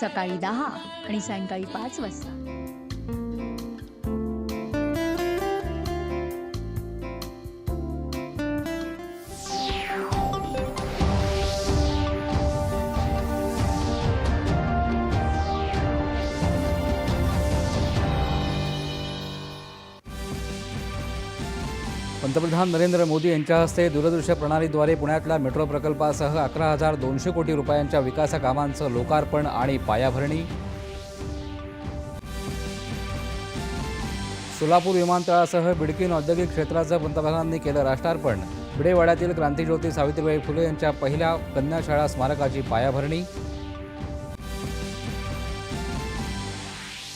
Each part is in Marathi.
सकाळी दहा आणि सायंकाळी पाच वाजता. पंतप्रधान नरेंद्र मोदी यांच्या हस्ते दूरदृश्य प्रणालीद्वारे पुण्यातल्या मेट्रो प्रकल्पासह अकरा हजार दोनशे कोटी रुपयांच्या विकास कामांचं लोकार्पण आणि पायाभरणी. सोलापूर विमानतळासह बिडकीन औद्योगिक क्षेत्राचं पंतप्रधानांनी केलं राष्ट्रार्पण. भिडेवाड्यातील क्रांतीज्योती सावित्रीबाई फुले यांच्या पहिल्या कन्याशाळा स्मारकाची पायाभरणी.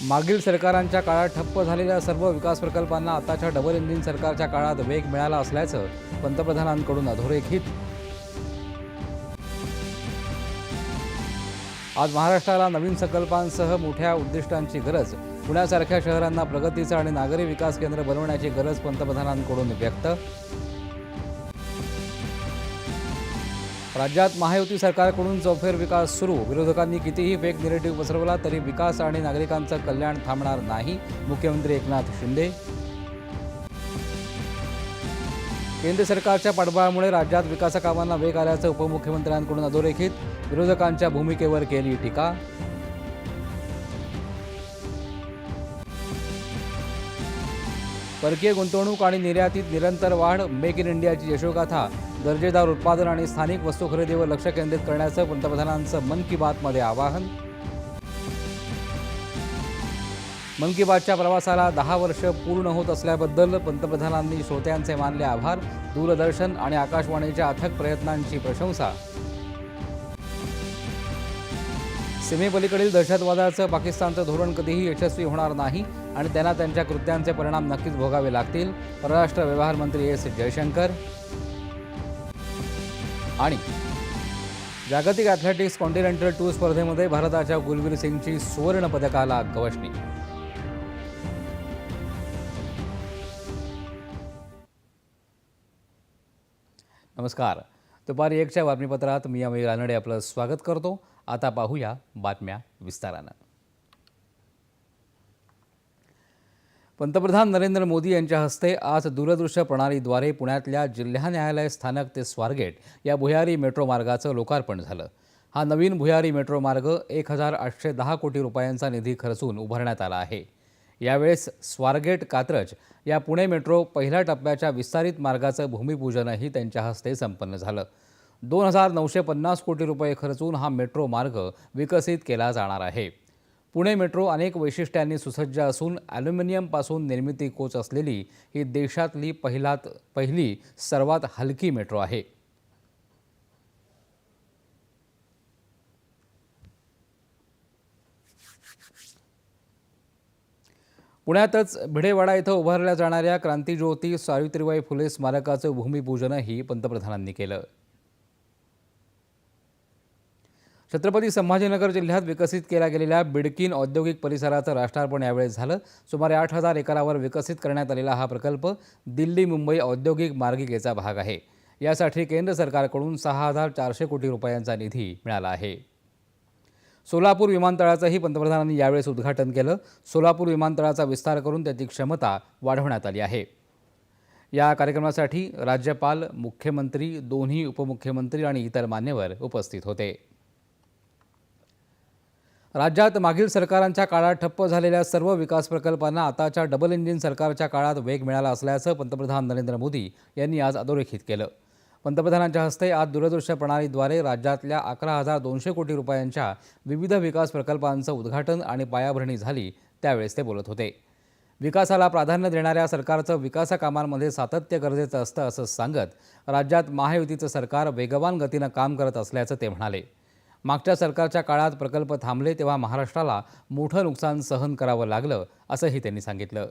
मागील सरकारांच्या काळात ठप्प झालेल्या सर्व विकास प्रकल्पांना आताच्या डबल इंजिन सरकारच्या काळात वेग मिळाला असल्याचं पंतप्रधानांकडून अधोरेखित आज महाराष्ट्राला नवीन संकल्पांसह मोठ्या उद्दिष्टांची गरज पुण्यासारख्या शहरांना प्रगतीचं आणि नागरी विकास केंद्र बनवण्याची गरज पंतप्रधानांकडून व्यक्त राज्यात महायुती सरकारकडून चौफेर विकास सुरू. विरोधकांनी कितीही फेक निरेटिव्ह पसरवला तरी विकास आणि नागरिकांचं कल्याण थांबणार नाही मुख्यमंत्री एकनाथ शिंदे. केंद्र सरकारच्या पाठबळामुळे राज्यात विकासकामांना वेग आल्याचं उपमुख्यमंत्र्यांकडून अधोरेखित. विरोधकांच्या भूमिकेवर केली टीका. परकीय गुंतवणूक आणि निर्यातीत निरंतर वाढ मेक इन इंडियाची यशोगाथा. दर्जेदार उत्पादन आणि स्थानिक वस्तू खरेदीवर लक्ष केंद्रित करण्याचं पंतप्रधानांचं मन की बातमध्ये आवाहन. मन की बातच्या प्रवासाला दहा वर्ष पूर्ण होत असल्याबद्दल पंतप्रधानांनी श्रोत्यांचे मानले आभार दूरदर्शन आणि आकाशवाणीच्या अथक प्रयत्नांची प्रशंसा. सीमेपलीकडील दहशतवादाचं पाकिस्तानचं धोरण कधीही यशस्वी होणार नाही आणि त्यांना त्यांच्या कृत्यांचे परिणाम नक्कीच भोगावे लागतील. परराष्ट्र व्यवहार मंत्री एस जयशंकर आणि जागतिक ॲथलेटिक्स कॉन्टिनेंटल टूर स्पर्धेमध्ये भारताच्या गुलवीर सिंगची सुवर्ण पदकाला गवसणी नमस्कार. दुपारी एकच्या बातमीपत्रात मी अमय रानडे आपलं स्वागत करतो. आता पाहूया बातम्या विस्तारानं. पंतप्रधान नरेंद्र मोदी यांच्या हस्ते आज दूरदृश्य प्रणालीद्वारे पुण्यातल्या जिल्हा न्यायालय स्थानक ते स्वारगेट या भुयारी मेट्रो मार्गाचं लोकार्पण झालं. हा नवीन भुयारी मेट्रो मार्ग एक हजार आठशे दहा कोटी रुपयांचा निधी खर्चून उभारण्यात आला आहे. यावेळेस स्वारगेट कात्रज या पुणे मेट्रो पहिल्या टप्प्याच्या विस्तारित मार्गाचं भूमिपूजनही त्यांच्या हस्ते संपन्न झालं. दोन हजार नऊशे पन्नास कोटी रुपये खर्चून हा मेट्रो मार्ग विकसित केला जाणार आहे. पुणे मेट्रो अनेक वैशिष्ट्यांनी सुसज्ज असून ॲल्युमिनियमपासून निर्मिती कोच असलेली ही देशातली पहिलात पहिली सर्वात हलकी मेट्रो आहे. पुण्यातच भिडेवाडा इथं उभारल्या जाणाऱ्या क्रांतीज्योती सावित्रीबाई फुले स्मारकाचं भूमिपूजनही पंतप्रधानांनी केलं. छत्रपती संभाजीनगर जिल्ह्यात विकसित केल्या गेलेल्या बिडकीन औद्योगिक परिसराचं राष्ट्रार्पण यावेळी झालं. सुमारे आठ हजार एकरावर विकसित करण्यात आलेला हा प्रकल्प दिल्ली मुंबई औद्योगिक मार्गिकेचा भाग आहे. यासाठी केंद्र सरकारकडून सहा हजार चारशे कोटी रुपयांचा निधी मिळाला आहे. सोलापूर विमानतळाचंही पंतप्रधानांनी यावेळेस उद्घाटन केलं. सोलापूर विमानतळाचा विस्तार करून त्याची क्षमता वाढवण्यात आली आहे. या कार्यक्रमासाठी राज्यपाल मुख्यमंत्री दोन्ही उपमुख्यमंत्री आणि इतर मान्यवर उपस्थित होते. राज्यात मागील सरकारांच्या काळात ठप्प झालेल्या सर्व विकास प्रकल्पांना आताच्या डबल इंजिन सरकारच्या काळात वेग मिळाला असल्याचं पंतप्रधान नरेंद्र मोदी यांनी आज अधोरेखित केलं. पंतप्रधानांच्या हस्ते आज दूरदृश्य प्रणालीद्वारे राज्यातल्या अकरा हजार दोनशे कोटी रुपयांच्या विविध विकास प्रकल्पांचं उद्घाटन आणि पायाभरणी झाली त्यावेळेस ते बोलत होते. विकासाला प्राधान्य देणाऱ्या सरकारचं विकासकामांमध्ये सातत्य गरजेचं असतं असं सांगत राज्यात महायुतीचं सरकार वेगवान गतीनं काम करत असल्याचं ते म्हणाले. मागच्या सरकारच्या काळात प्रकल्प थांबले तेव्हा महाराष्ट्राला मोठं नुकसान सहन करावं लागलं असंही त्यांनी सांगितलं.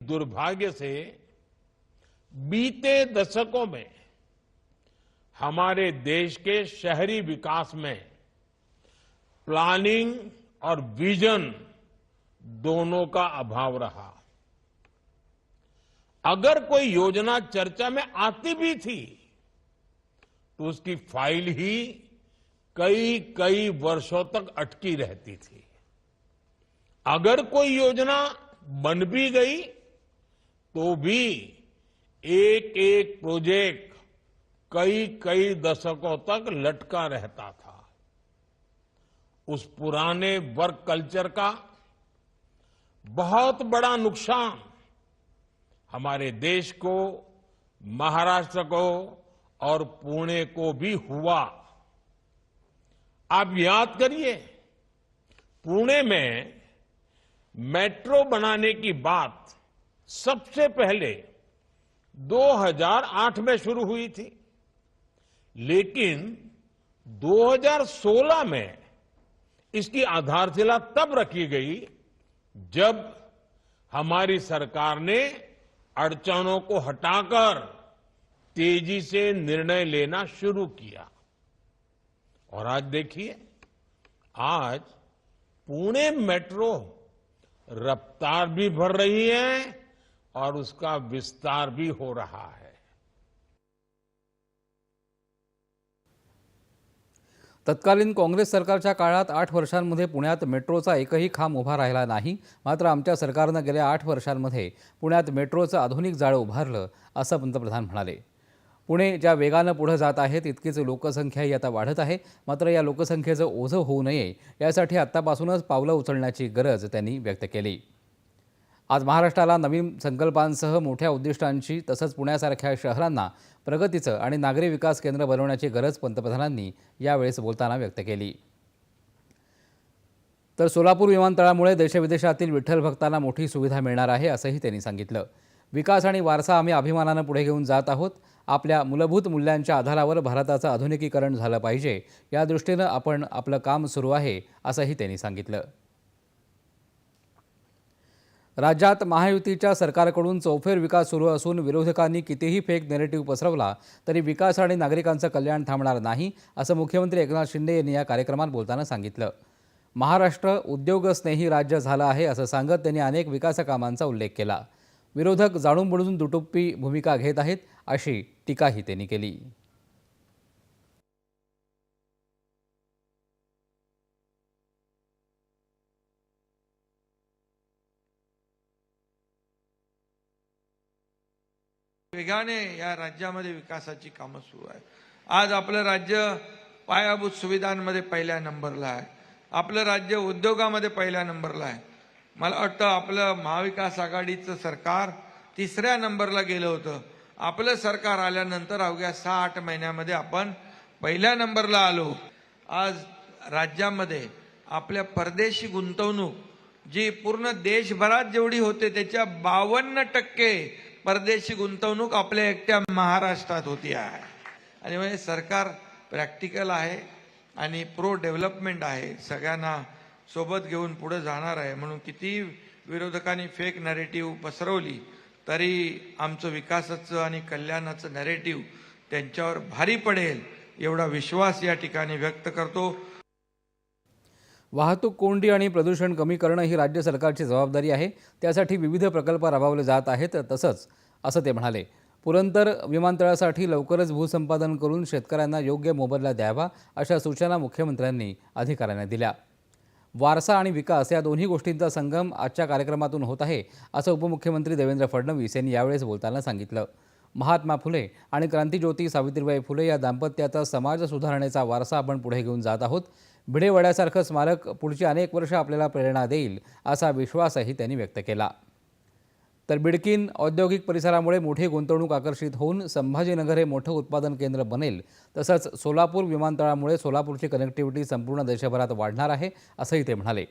दुर्भाग्य से बीते दशकों में हमारे देश के शहरी विकास में प्लानिंग और विजन दोनों का अभाव रहा। अगर कोई योजना चर्चा में आती भी थी तो उसकी फ़ाइल ही कई कई वर्षों तक अटकी रहती थी। अगर कोई योजना बन भी गई तो भी एक एक प्रोजेक्ट कई कई दशकों तक लटका रहता था। उस पुराने वर्क कल्चर का बहुत बड़ा नुकसान हमारे देश को, महाराष्ट्र को और पुणे को भी हुआ। आप याद करिए, पुणे में मेट्रो बनाने की बात सबसे पहले 2008 में शुरू हुई थी, लेकिन 2016 में इसकी आधारशिला तब रखी गई जब हमारी सरकार ने अड़चनों को हटाकर तेज़ी से निर्णय लेना शुरू किया। और आज देखिए, आज पुणे मेट्रो रफ्तार भी भर रही है और उसका विस्तार भी हो रहा है। तत्कालीन काँग्रेस सरकारच्या काळात आठ वर्षांमध्ये पुण्यात मेट्रोचा एकही खांब उभा राहिला नाही मात्र आमच्या सरकारनं गेल्या आठ वर्षांमध्ये पुण्यात मेट्रोचं आधुनिक जाळं उभारलं असं पंतप्रधान म्हणाले. पुणे ज्या वेगानं पुढं जात आहे तितकीच लोकसंख्याही आता वाढत आहे मात्र या लोकसंख्येचं ओझं होऊ नये यासाठी आत्तापासूनच पावलं उचलण्याची गरज त्यांनी व्यक्त केली. आज महाराष्ट्राला नवीन संकल्पांसह मोठ्या उद्दिष्टांची तसंच पुण्यासारख्या शहरांना प्रगतीचं आणि नागरी विकास केंद्र बनवण्याची गरज पंतप्रधानांनी यावेळेस बोलताना व्यक्त केली. तर सोलापूर विमानतळामुळे देशविदेशातील विठ्ठल भक्तांना मोठी सुविधा मिळणार आहे असंही त्यांनी सांगितलं. विकास आणि वारसा आम्ही अभिमानानं पुढे घेऊन जात आहोत. आपल्या मूलभूत मूल्यांच्या आधारावर भारताचं आधुनिकीकरण झालं पाहिजे. या दृष्टीनं आपण आपलं काम सुरू आहे असंही त्यांनी सांगितलं. राज्यात महायुतीच्या सरकारकडून चौफेर विकास सुरू असून विरोधकांनी कितीही फेक नेरेटिव्ह पसरवला तरी विकास आणि नागरिकांचं कल्याण थांबणार नाही असं मुख्यमंत्री एकनाथ शिंदे यांनी या कार्यक्रमात बोलताना सांगितलं. महाराष्ट्र उद्योगस्नेही राज्य झालं आहे असं सांगत त्यांनी अनेक विकास कामांचा उल्लेख केला. विरोधक जाणून बुडून दुटुप्पी भूमिका घेत आहेत अशी टीकाही त्यांनी केली. वेगाने या राज्यामध्ये विकासाची कामं सुरू आहे आज आपलं राज्य पायाभूत सुविधांमध्ये पहिल्या नंबरला आहे. आपलं राज्य उद्योगामध्ये पहिल्या नंबरला आहे. मला वाटतं आपलं महाविकास आघाडीचं सरकार तिसऱ्या नंबरला गेलं होतं. आपलं सरकार आल्यानंतर अवघ्या सहा आठ महिन्यामध्ये आपण पहिल्या नंबरला आलो. आज राज्यामध्ये आपल्या परदेशी गुंतवणूक जी पूर्ण देशभरात जेवढी होते त्याच्या बावन्न टक्के परदेशी गुंतवणूक आपल्या एकट्या महाराष्ट्रात होती आहे. आणि म्हणजे सरकार प्रॅक्टिकल आहे आणि प्रो डेव्हलपमेंट आहे. सगळ्यांना सोबत घेऊन पुढे जाणार आहे. म्हणून किती विरोधकांनी फेक नॅरेटिव्ह पसरवली तरी आमचं विकासाचं आणि कल्याणाचं नॅरेटिव्ह त्यांच्यावर भारी पडेल एवढा विश्वास या ठिकाणी व्यक्त करतो. वाहतूक कोंडी आणि प्रदूषण कमी करणं ही राज्य सरकारची जबाबदारी आहे. त्यासाठी विविध प्रकल्प राबवले जात आहेत तसंच असं ते म्हणाले. पुरंदर विमानतळासाठी लवकरच भूसंपादन करून शेतकऱ्यांना योग्य मोबदला द्यावा अशा सूचना मुख्यमंत्र्यांनी अधिकाऱ्यांना दिल्या. वारसा आणि विकास या दोन्ही गोष्टींचा संगम आजच्या कार्यक्रमातून होत आहे असं उपमुख्यमंत्री देवेंद्र फडणवीस यांनी यावेळेस बोलताना सांगितलं. महात्मा फुले आणि क्रांतीज्योती सावित्रीबाई फुले या दाम्पत्याचा समाज सुधारणेचा वारसा आपण पुढे घेऊन जात आहोत. भिडेवाड्यासारखं स्मारक पुढची अनेक वर्ष आपल्याला प्रेरणा देईल असा विश्वासही त्यांनी व्यक्त केला. तर बिडकीन औद्योगिक परिसरामुळे मोठी गुंतवणूक आकर्षित होऊन संभाजीनगर हे मोठं उत्पादन केंद्र बनेल तसंच सोलापूर विमानतळामुळे सोलापूरची कनेक्टिव्हिटी संपूर्ण देशभरात वाढणार आहे असंही ते म्हणाले.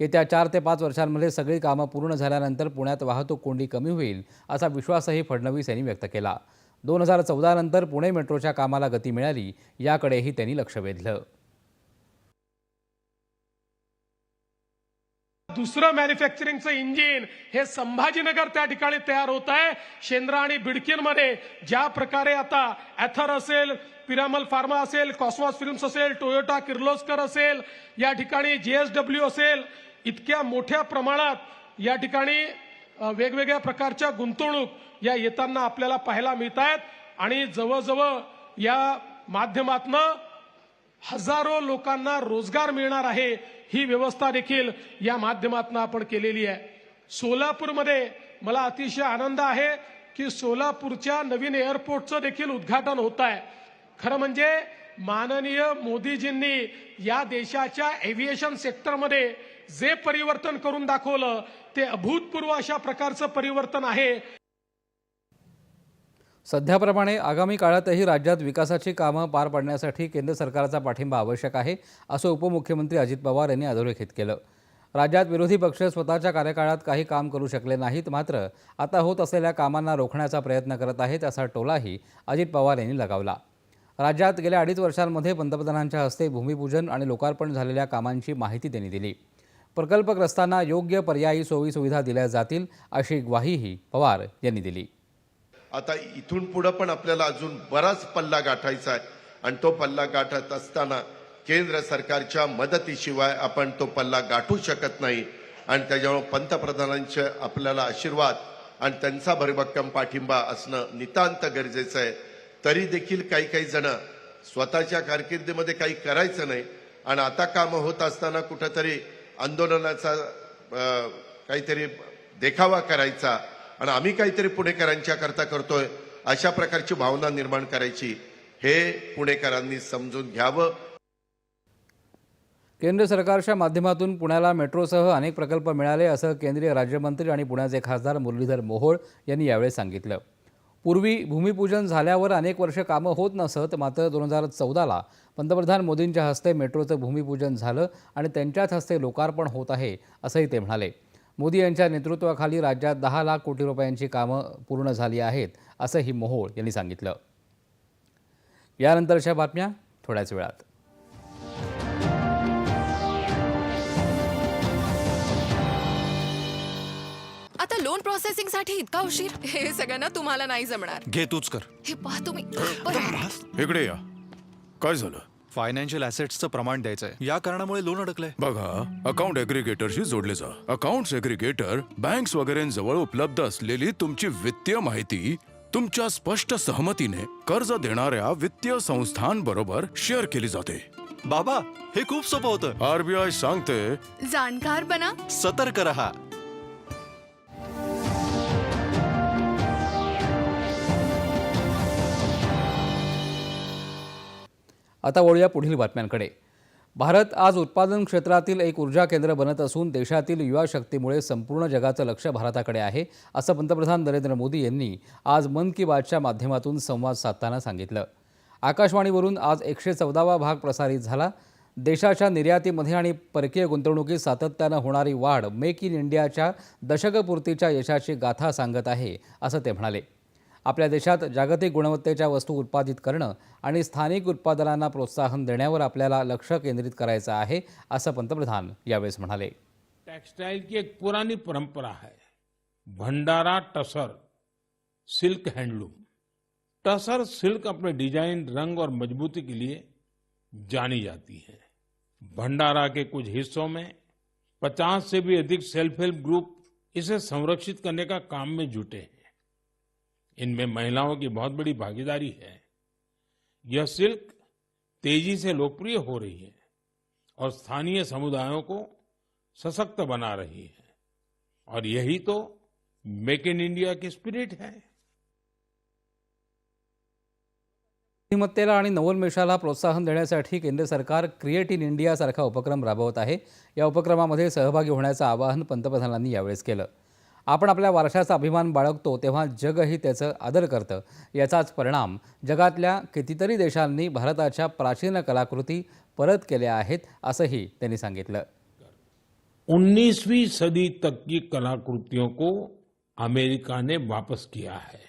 येत्या चार ते पाच वर्षांमध्ये सगळी कामं पूर्ण झाल्यानंतर पुण्यात वाहतूक कोंडी कमी होईल असा विश्वासही फडणवीस यांनी व्यक्त केला. दोन हजार चौदानंतर पुणे मेट्रोच्या कामाला गती मिळाली याकडेही त्यांनी लक्ष वेधलं. दुसरं मॅन्युफॅक्चरिंगचं इंजिन हे संभाजीनगर त्या ठिकाणी तयार होत आहे. शेंद्रा आणि बिडकीनमध्ये ज्या प्रकारे आता ॲथर असेल पिरामल फार्मा असेल कॉस्मॉस फिल्म्स असेल टोयोटा किर्लोस्कर असेल या ठिकाणी जीएसडब्ल्यू असेल इतक्या मोठ्या प्रमाणात या ठिकाणी वेगवेगळ्या प्रकारच्या गुंतवणूक या येताना आपल्याला पाहायला मिळत आहेत आणि जवळजवळ या माध्यमातनं हजारो लोकांना रोजगार मिळणार आहे ही व्यवस्था देखील या माध्यमातून आपण केलेली आहे. सोलापूरमध्ये मला अतिशय आनंद आहे की सोलापूरच्या नवीन एअरपोर्टचं देखील उद्घाटन होत आहे. खरं म्हणजे माननीय मोदीजींनी या देशाच्या एव्हिएशन सेक्टरमध्ये जे परिवर्तन करून दाखवलं ते अभूतपूर्व अशा प्रकारचं परिवर्तन आहे. सध्याप्रमाणे आगामी काळातही राज्यात विकासाची कामं पार पाडण्यासाठी केंद्र सरकारचा पाठिंबा आवश्यक आहे असं उपमुख्यमंत्री अजित पवार यांनी अधोरेखित केलं. राज्यात विरोधी पक्ष स्वतःच्या कार्यकाळात काही काम करू शकले नाहीत मात्र आता होत असलेल्या कामांना रोखण्याचा प्रयत्न करत आहेत असा टोलाही अजित पवार यांनी लगावला. राज्यात गेल्या अडीच वर्षांमध्ये पंतप्रधानांच्या हस्ते भूमिपूजन आणि लोकार्पण झालेल्या कामांची माहिती त्यांनी दिली. प्रकल्पग्रस्तांना योग्य पर्यायी सोयीसुविधा दिल्या जातील अशी ग्वाहीही पवार यांनी दिली. आता इथून पुढं पण आपल्याला अजून बराच पल्ला गाठायचा आहे. आणि तो पल्ला गाठत असताना केंद्र सरकारच्या मदतीशिवाय आपण तो पल्ला गाठू शकत नाही. आणि त्याच्यामुळे पंतप्रधानांचे आपल्याला आशीर्वाद आणि त्यांचा भरभक्कम पाठिंबा असणं नितांत गरजेचं आहे. तरी देखील काही काही जण स्वतःच्या कारकिर्दीमध्ये काही करायचं नाही. आणि आता कामं होत असताना कुठंतरी आंदोलनाचा काहीतरी देखावा करायचा. आणि आम्ही काहीतरी पुणेकरांच्या करता करतोय अशा प्रकारची भावना निर्माण करायची हे पुणेकरांनी समजून घ्यावं. केंद्र सरकारच्या माध्यमातून पुण्याला मेट्रोसह अनेक प्रकल्प मिळाले असं केंद्रीय राज्यमंत्री आणि पुण्याचे खासदार मुरलीधर मोहोळ यांनी यावेळी सांगितलं. पूर्वी भूमिपूजन झाल्यावर अनेक वर्ष कामं होत नसत मात्र दोन हजार चौदाला पंतप्रधान मोदींच्या हस्ते मेट्रोचं भूमिपूजन झालं आणि त्यांच्याच हस्ते लोकार्पण होत आहे असंही ते म्हणाले. मोदी यांच्या नेतृत्वाखाली राज्यात दहा लाख कोटी रुपयांची कामं पूर्ण झाली आहेत असंही मोहोळ यांनी सांगितलं. यानंतरच्या बातम्या थोड्याच वेळात. आता लोन प्रोसेसिंगसाठी इतका उशीर? हे सगळ्यांना तुम्हाला नाही जमणार. घे तूच कर. हे पहा तुम्ही. बरं. इकडे या. काय झालं? फायनान्शियल ऍसेट्सचं प्रमाण द्यायचंय. या कारणामुळे लोन अडकलंय. बघा अकाउंट एग्रीगेटरशी जोडले जा. अकाउंट एग्रीगेटर बँक्स वगैरेंजवळ उपलब्ध असलेली तुमची वित्तीय माहिती तुमच्या स्पष्ट सहमतीने कर्ज देणाऱ्या वित्तीय संस्थांबरोबर शेअर केली जाते. बाबा हे खूप सोपं होतं. आरबीआय सांगते जाणकार बना. सतर्क रहा. आता वळूया पुढील बातम्यांकडे. भारत आज उत्पादन क्षेत्रातील एक ऊर्जा केंद्र बनत असून देशातील युवा शक्तीमुळे संपूर्ण जगाचं लक्ष भारताकडे आहे असं पंतप्रधान नरेंद्र मोदी यांनी आज मन की बातच्या माध्यमातून संवाद साधताना सांगितलं. आकाशवाणीवरून आज एकशे चौदावा भाग प्रसारित झाला. देशाच्या निर्यातीमध्ये आणि परकीय गुंतवणुकीत सातत्यानं होणारी वाढ मेक इन इंडियाच्या दशकपूर्तीच्या यशाची गाथा सांगत आहे असं ते म्हणाले. आपल्या देशात जागतिक गुणवत्तेच्या वस्तू उत्पादित करणं आणि स्थानिक उत्पादनांना प्रोत्साहन देण्यावर आपल्याला लक्ष केंद्रित करायचं आहे असं पंतप्रधान यावेळेस म्हणाले. टेक्सटाइल की एक पुरानी परंपरा है Bhandara tussar silk handloom. Tussar silk अपने डिजाइन रंग और मजबूती के लिए जानी जाती है। भंडारा के कुछ हिस्सों में 50 से भी अधिक सेल्फ हेल्प ग्रुप इसे संरक्षित करने का काम में जुटे हैं। इनमें महिलाओं की बहुत बड़ी भागीदारी है। यह सिल्क तेज़ी से लोकप्रिय हो रही है और स्थानीय समुदायों को सशक्त बना रही है। और यही तो मेक इन इंडिया की स्पिरिट है। बुद्धिमत्तेला आणि नवोन्मेषाला प्रोत्साहन देण्यासाठी केंद्र सरकार क्रिएट इन इंडिया सारखा उपक्रम राबवत आहे. या उपक्रमामध्ये सहभागी होण्याचं आवाहन पंतप्रधानांनी यावेळेस केलं. आपण आपल्या वारशाचा अभिमान बाळगतो तेव्हा जगही त्याचं आदर करतं. याचाच परिणाम जगातल्या कितीतरी देशांनी भारताच्या प्राचीन कलाकृती परत केल्या आहेत असंही त्यांनी सांगितलं. 19वीं सदी तक की कलाकृतियों को अमेरिका ने वापस किया है।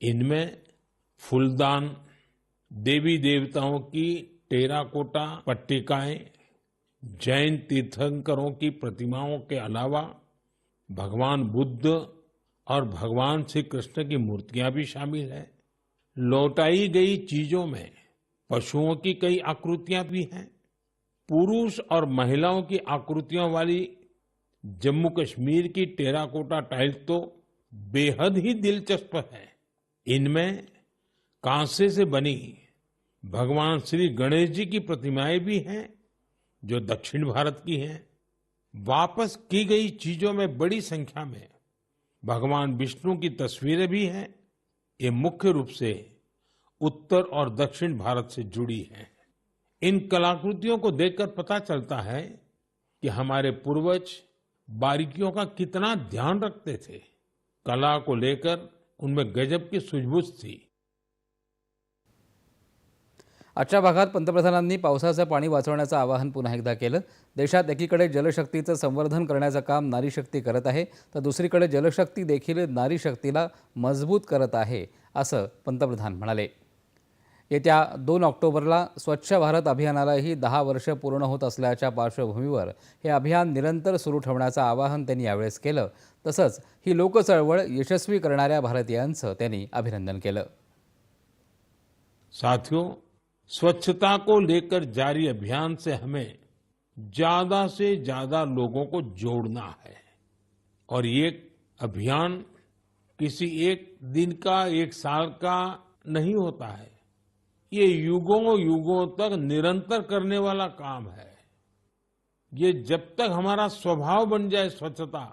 इनमें फूलदान देवी देवताओं की टेराकोटा पट्टिकाएं जैन तीर्थंकरों की प्रतिमाओं के अलावा भगवान बुद्ध और भगवान श्री कृष्ण की मूर्तियाँ भी शामिल है। लौटाई गई चीज़ों में पशुओं की कई आकृतियाँ भी हैं। पुरुष और महिलाओं की आकृतियों वाली जम्मू कश्मीर की टेराकोटा टाइल्स तो बेहद ही दिलचस्प है। इनमें कांसे से बनी भगवान श्री गणेश जी की प्रतिमाएँ भी हैं, जो दक्षिण भारत की हैं। वापस की गई चीज़ों में बड़ी संख्या में। भगवान विष्णु की तस्वीरें भी हैं। ये मुख्य रूप से उत्तर और दक्षिण भारत से जुड़ी हैं। इन कलाकृतियों को देखकर पता चलता है कि हमारे पूर्वज बारीकियों का कितना ध्यान रखते थे। कला को लेकर उनमें गजब की सूझबूझ थी। आजच्या भागात पंतप्रधानांनी पावसाचं पाणी वाचवण्याचं आवाहन पुन्हा एकदा केलं. देशात एकीकडे जलशक्तीचं संवर्धन करण्याचं काम नारी शक्ती करत आहे तर दुसरीकडे जलशक्ती देखील नारी शक्तीला मजबूत करत आहे असं पंतप्रधान म्हणाले. येत्या दोन ऑक्टोबरला स्वच्छ भारत अभियानालाही दहा वर्ष पूर्ण होत असल्याच्या पार्श्वभूमीवर हे अभियान निरंतर सुरू ठेवण्याचं आवाहन त्यांनी यावेळेस केलं. तसंच ही लोकचळवळ यशस्वी करणाऱ्या भारतीयांचं त्यांनी अभिनंदन केलं. साथियों स्वच्छता को लेकर जारी अभियान से हमें ज़्यादा से ज़्यादा लोगों को जोड़ना है। और ये अभियान किसी एक दिन का, एक साल का नहीं होता है। ये युगों युगों तक निरंतर करने वाला काम है। ये जब तक हमारा स्वभाव बन जाए स्वच्छता,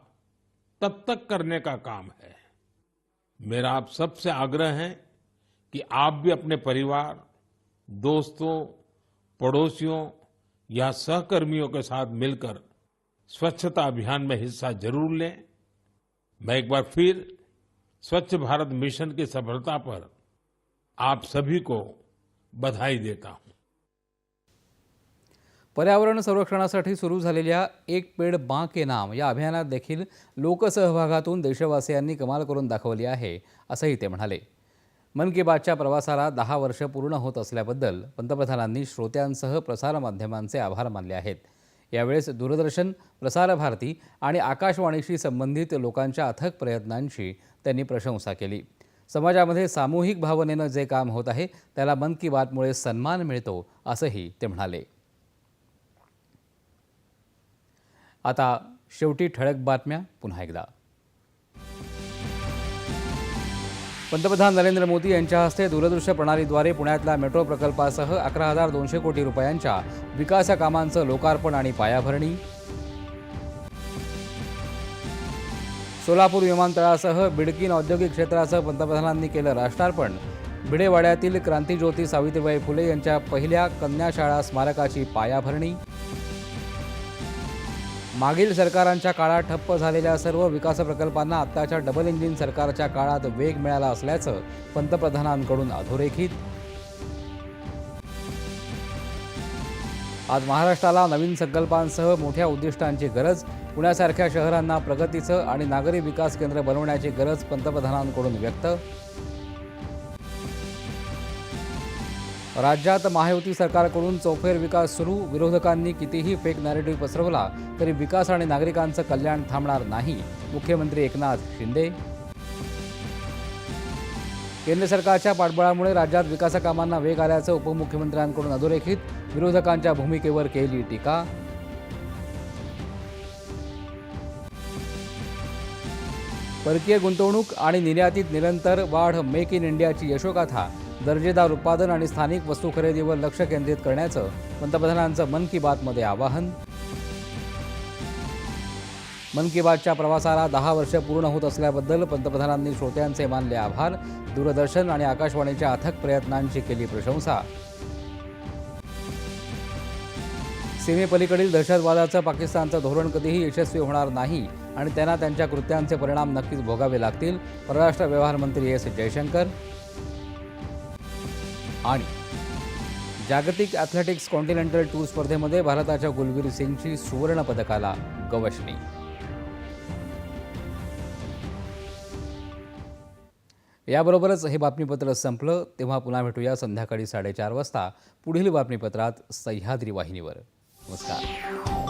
तब तक करने का काम है। मेरा आप सबसे आग्रह है कि आप भी अपने परिवार दोस्तों, पड़ोसियों या सहकर्मियों के साथ मिलकर स्वच्छता अभियान में हिस्सा ज़रूर लें। मैं एक बार फिर स्वच्छ भारत मिशन की सफलता पर आप सभी को बधाई देता हूँ। पर्यावरण संरक्षणासाठी सुरू एक पेड बाँ के नाम या अभियानात देखील लोकसहभागातून देशवासियांनी कमाल करून दाखवली आहे, असंही मन की बातच्या प्रवासाला दहा वर्ष पूर्ण होत असल्याबद्दल पंतप्रधानांनी श्रोत्यांसह प्रसारमाध्यमांचे आभार मानले आहेत. यावेळेस दूरदर्शन प्रसारभारती आणि आकाशवाणीशी संबंधित लोकांच्या अथक प्रयत्नांची त्यांनी प्रशंसा केली. समाजामध्ये सामूहिक भावनेनं जे काम होत आहे त्याला मन की बातमुळे सन्मान मिळतो असंही ते म्हणाले. आता शेवटी ठळक बातम्या पुन्हा एकदा. पंतप्रधान नरेंद्र मोदी यांच्या हस्ते दूरदृश्य प्रणालीद्वारे पुण्यातल्या मेट्रो प्रकल्पासह अकरा हजार दोनशे कोटी रुपयांच्या विकास कामांचं लोकार्पण आणि पायाभरणी. सोलापूर विमानतळासह बिडकीन औद्योगिक क्षेत्राचं पंतप्रधानांनी केलं राष्ट्रार्पण. भिडेवाड्यातील क्रांतिज्योती सावित्रीबाई फुले यांच्या पहिल्या कन्याशाळा स्मारकाची पायाभरणी. मागील सरकारांच्या काळात ठप्प झालेल्या सर्व विकास प्रकल्पांना आत्ताच्या डबल इंजिन सरकारच्या काळात वेग मिळाला असल्याचं पंतप्रधानांकडून अधोरेखित. आज महाराष्ट्राला नवीन संकल्पांसह मोठ्या उद्दिष्टांची गरज पुण्यासारख्या शहरांना प्रगतीचं आणि नागरी विकास केंद्र बनवण्याची गरज पंतप्रधानांकडून व्यक्त. राज्यात महायुती सरकारकडून चौफेर विकास सुरू. विरोधकांनी कितीही फेक नॅरेटिव्ह पसरवला तरी विकास आणि नागरिकांचं कल्याण थांबणार नाही. मुख्यमंत्री एकनाथ शिंदे. केंद्र सरकारच्या पाठबळामुळे राज्यात विकासकामांना वेग आल्याचं उपमुख्यमंत्र्यांकडून अधोरेखित. विरोधकांच्या भूमिकेवर केली टीका. परकीय गुंतवणूक आणि निर्यातीत निरंतर वाढ मेक इन इंडियाची यशोगाथा. दर्जेदार उत्पादन आणि स्थानिक वस्तू खरेदीवर लक्ष केंद्रित करण्याचं पंतप्रधानांचं मन की बातमध्ये आवाहन. मन की बातच्या प्रवासाला दहा वर्ष पूर्ण होत असल्याबद्दल पंतप्रधानांनी श्रोत्यांचे मानले आभार दूरदर्शन आणि आकाशवाणीच्या अथक प्रयत्नांची केली प्रशंसा. सीमेपलीकडील दहशतवादाचं पाकिस्तानचं धोरण कधीही यशस्वी होणार नाही आणि त्यांना त्यांच्या कृत्यांचे परिणाम नक्कीच भोगावे लागतील परराष्ट्र व्यवहार मंत्री एस जयशंकर आणि जागतिक ॲथलेटिक्स कॉन्टिनेंटल टूर स्पर्धेमध्ये भारताच्या गुलबीर सिंगची सुवर्ण पदकाला गवसणी याबरोबरच हे बातमीपत्र संपलं तेव्हा पुन्हा भेटूया संध्याकाळी साडेचार वाजता. पुढील बातमीपत्रात सह्याद्री वाहिनीवर. नमस्कार.